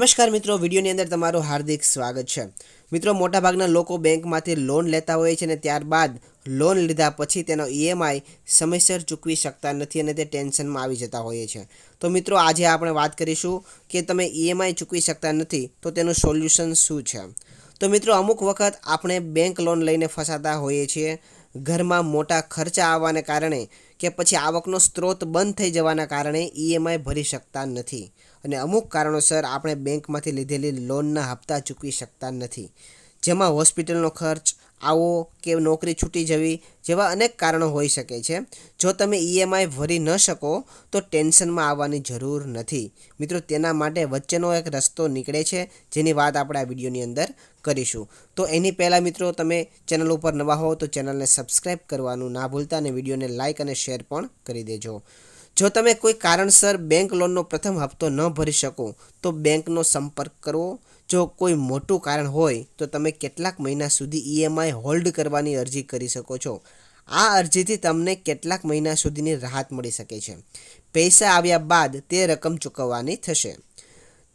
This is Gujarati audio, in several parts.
નમસ્કાર મિત્રો, વિડીયોની અંદર તમારું હાર્દિક સ્વાગત છે. મિત્રો, મોટાભાગના લોકો બેંકમાંથી લોન લેતા હોય છે અને ત્યારબાદ લોન લીધા પછી તેનો ઈએમઆઈ સમયસર ચૂકવી શકતા નથી અને તે ટેન્શનમાં આવી જતા હોઈએ છે. તો મિત્રો, આજે આપણે વાત કરીશું કે તમે ઈએમઆઈ ચૂકવી શકતા નથી, તો તેનું સોલ્યુશન શું છે? તો મિત્રો, અમુક વખત આપણે બેંક લોન લઈને ફસાતા હોઈએ છીએ. ઘરમાં મોટા ખર્ચા આવવાને કારણે કે પછી આવકનો સ્ત્રોત બંધ થઈ જવાના કારણે ઈએમઆઈ ભરી શકતા નથી. અને અમુક કારણોસર આપણે બેંકમાંથી લીધેલી લોનના હપ્તા ચૂકવી શકતા નથી. જેમાં હોસ્પિટલનો ખર્ચ આવો કે નોકરી છૂટી જવી જેવા અનેક કારણો હોઈ શકે છે. જો તમે ઈએમઆઈ ભરી ન શકો, તો ટેન્શનમાં આવવાની જરૂર નથી. મિત્રો, તેના માટે વચ્ચેનો એક રસ્તો નીકળે છે, જેની વાત આપણે આ વિડીયોની અંદર કરીશું. તો એની પહેલાં મિત્રો, તમે ચેનલ ઉપર નવા હો તો ચેનલને સબસ્ક્રાઈબ કરવાનું ના ભૂલતા અને વિડીયોને લાઇક અને શેર પણ કરી દેજો. જો તમે કોઈ કારણસર બેંક લોનનો પ્રથમ હપ્તો ન ભરી શકો, તો બેંકનો સંપર્ક કરવો. જો કોઈ મોટું કારણ હોય, તો તમે કેટલાક મહિના સુધી ઈએમઆઈ હોલ્ડ કરવાની અરજી કરી શકો છો. આ અરજીથી તમને કેટલાક મહિના સુધીની રાહત મળી શકે છે. પૈસા આવ્યા બાદ તે રકમ ચૂકવવાની થશે.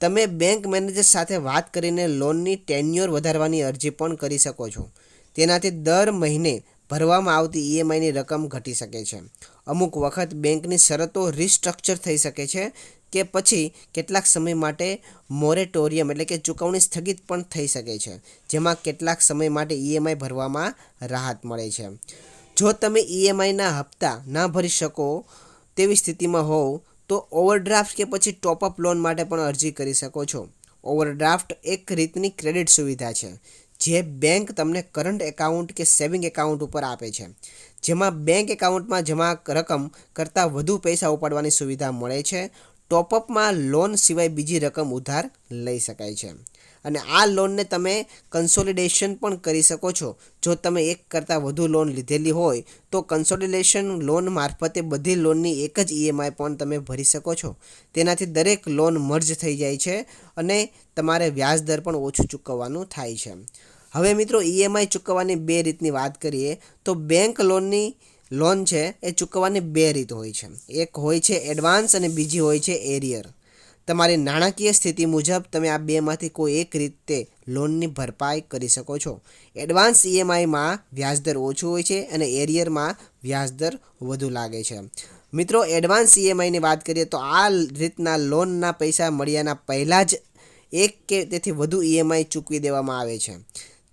તમે બેંક મેનેજર સાથે વાત કરીને લોનની ટેન્યોર વધારવાની અરજી પણ કરી શકો છો. તેનાથી દર મહિને ભરવામાં આવતી ઈએમઆઈની રકમ ઘટી શકે છે. અમુક વખત બેંકની શરતો રિસ્ટ્રક્ચર થઈ શકે છે કે પછી કેટલાક સમય માટે મોરેટોરિયમ એટલે કે ચૂકવણી સ્થગિત પણ થઈ શકે છે, જેમાં કેટલાક સમય માટે ઈએમઆઈ ભરવામાં રાહત મળે છે. જો તમે ઈએમઆઈના હપ્તા ના ભરી શકો તેવી સ્થિતિમાં હોવ, તો ઓવરડ્રાફ્ટ કે પછી ટોપઅપ લોન માટે પણ અરજી કરી શકો છો. ઓવરડ્રાફ્ટ એક રીતની ક્રેડિટ સુવિધા છે જે બેંક તમને કરંટ એકાઉન્ટ કે સેવિંગ એકાઉન્ટ ઉપર આપે છે. જેમાં બેંક એકાઉન્ટમાં જમા રકમ કરતાં વધુ પૈસા ઉપાડવાની સુવિધા મળે છે. ટોપઅપમાં લોન સિવાય બીજી રકમ ઉધાર લઈ શકાય છે. અને આ લોનને તમે કન્સોલિડેશન પણ કરી શકો છો. જો તમે એક કરતાં વધુ લોન લીધેલી હોય, તો કન્સોલિડેશન લોન મારફતે બધી લોનની એક જ ઈએમઆઈ પણ તમે ભરી શકો છો. તેનાથી દરેક લોન મર્જ થઈ જાય છે અને તમારે વ્યાજ દર પણ ઓછું ચૂકવવાનું થાય છે. હવે મિત્રો ઈએમઆઈ ચૂકવવાની બે રીતની વાત કરીએ, તો બેંક લોનની લોન છે, એ ચૂકવવાની બે રીત હોય છે. એક હોય છે એડવાન્સ અને બીજી હોય છે એરિયર તમારી નાણાકીય સ્થિતિ મુજબ તમે આ બેમાંથી કોઈ એક રીતે લોનની ભરપાઈ કરી શકો છો. એડવાન્સ ઈએમઆઈમાં વ્યાજદર ઓછું હોય છે અને એરિયરમાં વ્યાજદર વધુ લાગે છે. મિત્રો એડવાન્સ ઈએમઆઈની વાત કરીએ, તો આ રીતના લોનના પૈસા મળ્યાના પહેલાં જ એક કે તેથી વધુ ઈએમઆઈ ચૂકવી દેવામાં આવે છે.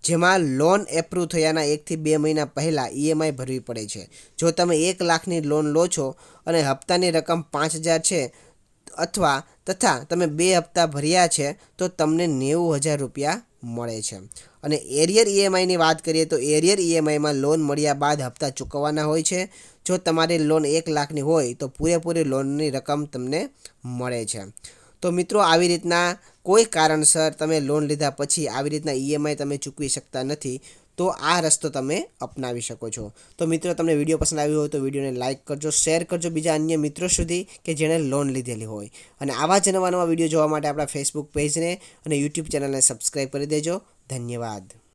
જેમાં લોન એપ્રુવ થયાના એકથી બે મહિના પહેલાં ઈએમઆઈ ભરવી પડે છે. જો તમે એક લાખની લોન લો છો અને હપ્તાની રકમ પાંચ હજાર છે અથવા તથા તમે બે હપ્તા ભર્યા છે, તો તમને નેવું હજાર રૂપિયા મળે છે. અને એરિયર ઈએમઆઈની વાત કરીએ તો એરિયર ઈએમઆઈમાં લોન મળ્યા બાદ હપ્તા ચૂકવવાના હોય છે. જો તમારી લોન એક લાખની હોય તો પૂરેપૂરી લોનની રકમ તમને મળે છે. તો મિત્રો, આવી રીતના કોઈ કારણસર તમે લોન લીધા પછી આવી રીતના ઈએમઆઈ તમે ચૂકવી શકતા નથી, તો આ રસ્તો તમે અપનાવી શકો છો. તો મિત્રો, તમને વીડિયો પસંદ આવ્યો હોય તો વિડીયોને લાઇક કરજો શેર કરજો બીજા અન્ય મિત્રો સુધી કે જેણે લોન લીધેલી હોય. અને આવા જ નવા નવા વીડિયો જોવા માટે આપણા ફેસબુક પેજને અને યુટ્યુબ ચેનલને સબસ્ક્રાઈબ કરી દેજો. ધન્યવાદ.